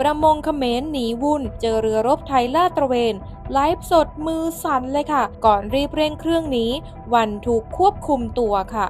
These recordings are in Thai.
ประมงเขมรหนีวุ่น เจอเรือรบไทยลาดตระเวน ไลฟ์สดมือสั่นเลยค่ะ ก่อนรีบเร่งเครื่องหนี้วันถูกควบคุมตัวค่ะ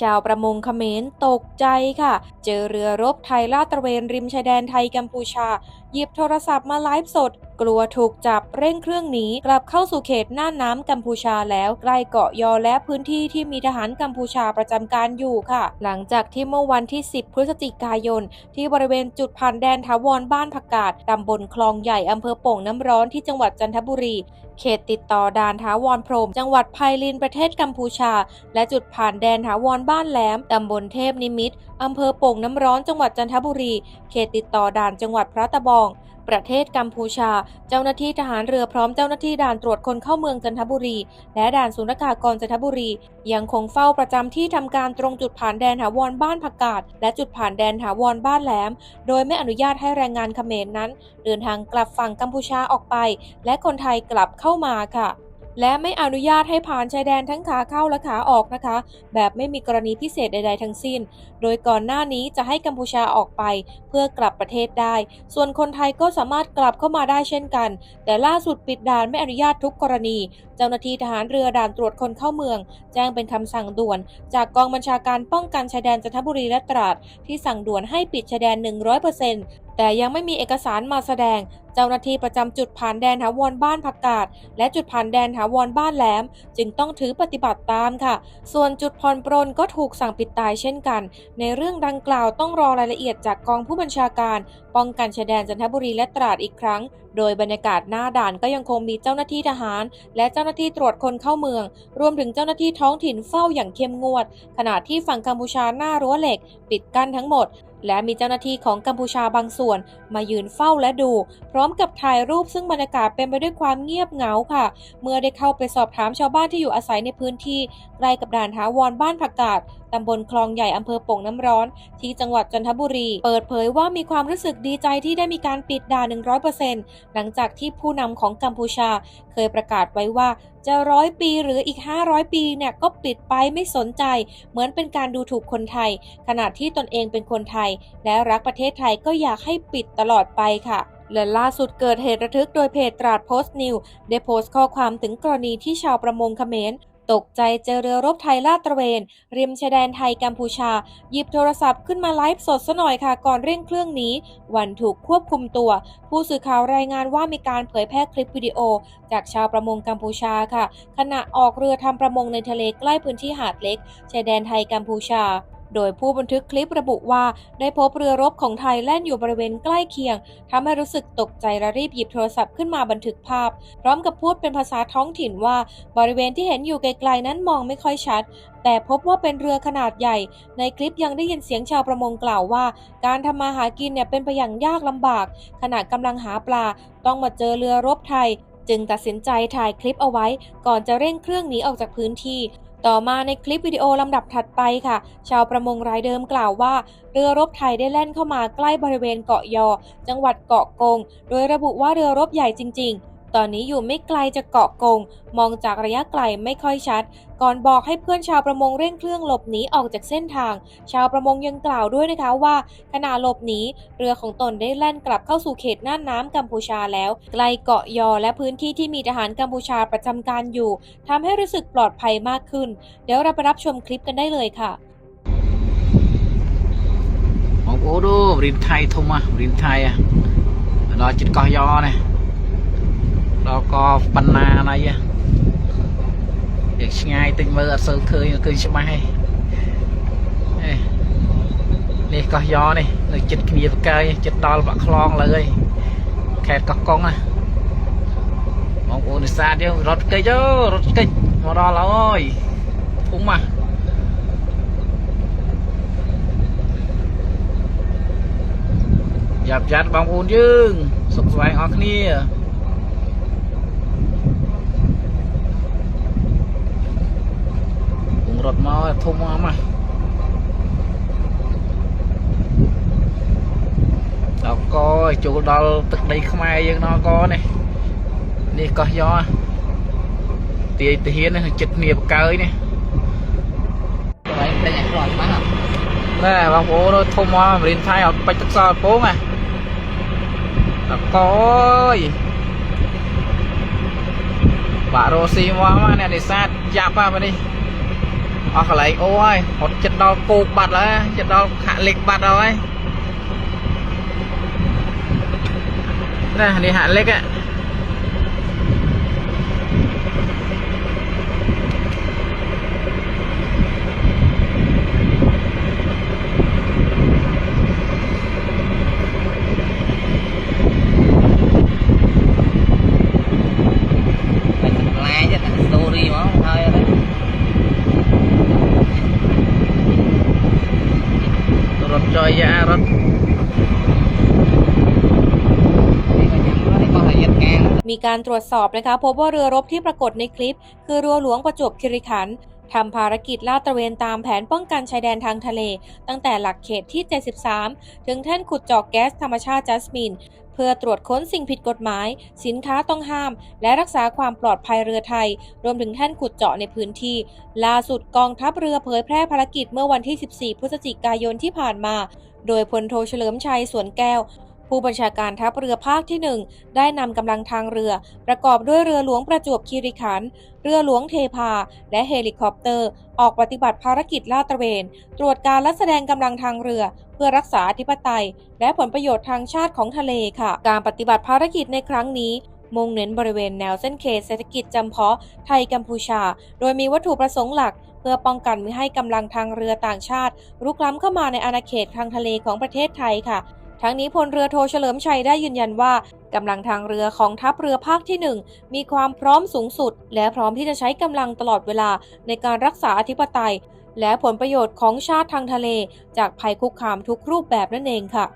ชาวประมงเขมรตกใจค่ะ เจอเรือรบไทยลาดตระเวนริมชายแดนไทยกัมพูชา หยิบโทรศัพท์มาไลฟ์สด กลัวถูกจับเร่งเครื่องหนีกลับเข้าสู่เขตหน่าน้ำกัมพูชาแล้วใกล้เกาะยอและพื้นที่ที่มีทหารกัมพูชาประจำการอยู่ค่ะ หลังจากที่เมื่อวันที่ 10 พฤศจิกายน ที่บริเวณจุดผ่านแดนถาวรบ้านผักกาดตำบลคลองใหญ่อำเภอโป่งน้ำร้อนที่จังหวัดจันทบุรี เขตติดต่อด่านถาวรพรหมจังหวัดไพลินประเทศกัมพูชา และจุดผ่านแดนถาวรบ้านแหลมตำบลเทพนิมิตรอำเภอโป่งน้ำร้อนจังหวัดจันทบุรี เขตติดต่อด่านจังหวัดพระตะบอง ประเทศกัมพูชา เจ้าหน้าที่ทหารเรือพร้อมเจ้าหน้าที่ด่านตรวจคนเข้าเมืองจันทบุรี และด่านศุลกากรจันทบุรี ยังคงเฝ้าประจำที่ทำการตรงจุดผ่านแดนถาวรบ้านผักกาดและจุดผ่านแดนถาวรบ้านแหลม โดยไม่อนุญาตให้แรงงานเขมรนั้น เดินทางกลับฝั่งกัมพูชาออกไป และคนไทยกลับเข้ามาค่ะ และไม่อนุญาตให้ผ่านชายแดนทั้งขาเข้าและขาออกนะคะ แบบไม่มีกรณีพิเศษใด ๆ ทั้งสิ้น โดยก่อนหน้านี้จะให้กัมพูชาออกไปเพื่อกลับประเทศได้ ส่วนคนไทยก็สามารถกลับเข้ามาได้เช่นกัน แต่ล่าสุดปิดด่านไม่อนุญาตทุกกรณี เจ้าหน้าที่ทหารเรือด่านตรวจคนเข้าเมือง แจ้งเป็นคำสั่งด่วน จากกองบัญชาการป้องกันชายแดนจันทบุรีและตราดที่สั่งด่วนให้ปิดชายแดน 100%แต่ยังไม่มีเอกสารมาแสดง เจ้าหน้าที่ประจำจุดผ่านแดนถาวรบ้านผักกาดและจุดผ่านแดนถาวรบ้านแหลม จึงต้องถือปฏิบัติตามค่ะ ส่วนจุดผ่อนปรนก็ถูกสั่งปิดตายเช่นกัน ในเรื่องดังกล่าวต้องรอรายละเอียดจากกองผู้บัญชาการ ป้องกันชายแดนจันทบุรีและตราดอีกครั้ง โดยบรรยากาศหน้าด่านก็ยังคงมีเจ้าหน้าที่ทหาร และเจ้าหน้าที่ตรวจคนเข้าเมือง รวมถึงเจ้าหน้าที่ท้องถิ่นเฝ้าอย่างเข้มงวด ขณะที่ฝั่งกัมพูชาหน้ารั้วเหล็ก ปิดกั้นทั้งหมด และมีเจ้าหน้าที่ของกัมพูชาบางส่วน มายืนเฝ้าและดูพร้อมกับถ่ายรูปซึ่งบรรยากาศเป็นไปด้วยความเงียบเหงาค่ะ เมื่อได้เข้าไปสอบถามชาวบ้านที่อยู่อาศัยในพื้นที่ใกล้กับด่านถาวรบ้านผักกาดตำบลคลองใหญ่อำเภอโป่งน้ำร้อน ที่จังหวัดจันทบุรี เปิดเผยว่ามีความรู้สึกดีใจที่ได้มีการปิดด่าน 100%หลังจากที่ผู้นำของกัมพูชา เคยประกาศไว้ว่าจะร้อยปีหรืออีก 500 ปีเนี่ยก็ปิดไปไม่สนใจ เหมือนเป็นการดูถูกคนไทย ขณะที่ตนเองเป็นคนไทย และรักประเทศไทยก็อยากให้ปิดตลอดไปค่ะ และล่าสุดเกิดเหตุระทึกโดยเพจตราดโพสต์นิวได้โพสต์ข้อความถึงกรณีที่ชาวประมงเขมรตกใจเจอเรือรบไทยลาดตระเวน ริมชายแดนไทยกัมพูชา หยิบโทรศัพท์ขึ้นมาไลฟ์สดซะหน่อยค่ะก่อนเร่งเครื่องหนี้ วันถูกควบคุมตัว ผู้สื่อข่าวรายงานว่ามีการเผยแพร่คลิปวิดีโอ จากชาวประมงกัมพูชาค่ะ ขณะออกเรือทำประมงในทะเลใกล้พื้นที่หาดเล็กชายแดนไทยกัมพูชา โดยผู้บันทึกคลิประบุว่า ได้พบเรือรบของไทยแล่นอยู่บริเวณใกล้เคียงทำให้รู้สึกตกใจและรีบหยิบโทรศัพท์ขึ้นมาบันทึกภาพ พร้อมกับพูดเป็นภาษาท้องถิ่นว่า บริเวณที่เห็นอยู่ไกลๆนั้นมองไม่ค่อยชัด แต่พบว่าเป็นเรือขนาดใหญ่ ในคลิปยังได้ยินเสียงชาวประมงกล่าวว่า การทำมาหากินเนี่ยเป็นไปอย่างยากลำบาก ขณะกำลังหาปลา ต้องมาเจอเรือรบไทยจึงตัดสินใจถ่ายคลิปเอาไว้ ก่อนจะเร่งเครื่องหนีออกจากพื้นที่ ต่อมาในคลิปวิดีโอลำดับถัดไปค่ะ ชาวประมงรายเดิมกล่าวว่า เรือรบไทยได้แล่นเข้ามาใกล้บริเวณเกาะยอ จังหวัดเกาะกง โดยระบุว่าเรือรบใหญ่จริง ๆ ตอนนี้อยู่ไม่ไกลจากเกาะกง มองจากระยะไกลไม่ค่อยชัด ก่อนบอกให้เพื่อนชาวประมงเร่งเครื่องหลบหนีออกจากเส้นทาง ชาวประมงยังกล่าวด้วยนะคะว่า ขณะหลบหนีเรือของตนได้แล่นกลับเข้าสู่เขตน่านน้ำกัมพูชาแล้ว ไกลเกาะยอและพื้นที่ที่มีทหารกัมพูชาประจำการอยู่ทำให้รู้สึกปลอดภัยมากขึ้น เดี๋ยวเราไปรับชมคลิปกันได้เลยค่ะ បងប្អូនអូរៀនថៃធំហ่ะរៀនថៃហ่ะដល់ចិត្តកោះយ៉នេះ ដល់កបណ្ណាណៃហ่ะយ៉ាងឆ្ងាយតិចមើលអត់សូវឃើញឃើញច្បាស់ទេអេនេះកោះយ៉នេះនៅចិត្តគ្នាបកាយចិត្តដល់បាក់ខ្លងលើហើយខេត្តកោះកុងណាបងប្អូននេសាទយើងរត់កិច្ចអូរត់កិច្ចមកដល់ហើយធំហ่ะយ៉ាប់យ៉ាត់បងប្អូនយើងសុខសប្បាយអស់គ្នាពង រត់មកធំមកមកដល់កចូលដល់ទឹកដីខ្មែរយើងដល់កនេះនេះកោះយ៉ទាយទាហាននេះចិត្តគ្នាបកើយនេះកន្លែងតែញខ្លាចបាត់ណែបងប្អូនធំមករៀនថៃអត់បាច់ទឹកសល់ពងហ៎តកអើយបាក់រស់ស៊ីមកមកអ្នកនេសាទយ៉ាប់ហ่ะនេះ អស់កន្លែងអូហើយហត់ចិត្តដល់គោកបាត់ហើយចិត្តដល់ខាក់លេខបាត់ហើយណែនេះហាក់លេខហ៎ mình มีการตรวจสอบนะคะ พบว่าเรือรบที่ปรากฏในคลิป คือเรือหลวงประจวบคีรีขันธ์ทำภารกิจลาดตระเวนตามแผนป้องกันชายแดนทางทะเล ตั้งแต่หลักเขตที่ 73 ถึงแท่นขุดเจอกแก๊สธรรมชาติจัสมิน เพื่อตรวจค้นสิ่งผิดกฎหมาย สินค้าต้องห้าม และรักษาความปลอดภัยเรือไทย รวมถึงแท่นขุดเจาะในพื้นที่ ล่าสุดกองทัพเรือเผยแพร่ภารกิจเมื่อวันที่ 14 พฤศจิกายนที่ผ่านมา โดยพลโทเฉลิมชัยสวนแก้ว ผู้บัญชาการทัพเรือภาคที่ 1 ได้นำกำลังทางเรือ ประกอบด้วยเรือหลวงประจวบคีรีขันธ์เรือหลวงเทพา และเฮลิคอปเตอร์ ออกปฏิบัติภารกิจลาดตระเวน ตรวจการและแสดงกำลังทางเรือ เพื่อรักษาอธิปไตย และผลประโยชน์ทางชาติของทะเลค่ะ การปฏิบัติภารกิจในครั้งนี้มุ่งเน้นบริเวณแนวเส้นเขตเศรษฐกิจจำเพาะไทยกัมพูชา โดยมีวัตถุประสงค์หลัก เพื่อป้องกันไม่ให้กำลังทางเรือต่างชาติรุกล้ำเข้ามาในอาณาเขตทางทะเลของประเทศไทยค่ะ ทั้งนี้พลเรือโทเฉลิมชัยได้ยืนยันว่ากำลังทางเรือของทัพเรือภาคที่ 1 มีความพร้อมสูงสุด และพร้อมที่จะใช้กำลังตลอดเวลาในการรักษาอธิปไตย และผลประโยชน์ของชาติทางทะเล จากภัยคุกคามทุกรูปแบบนั่นเองค่ะ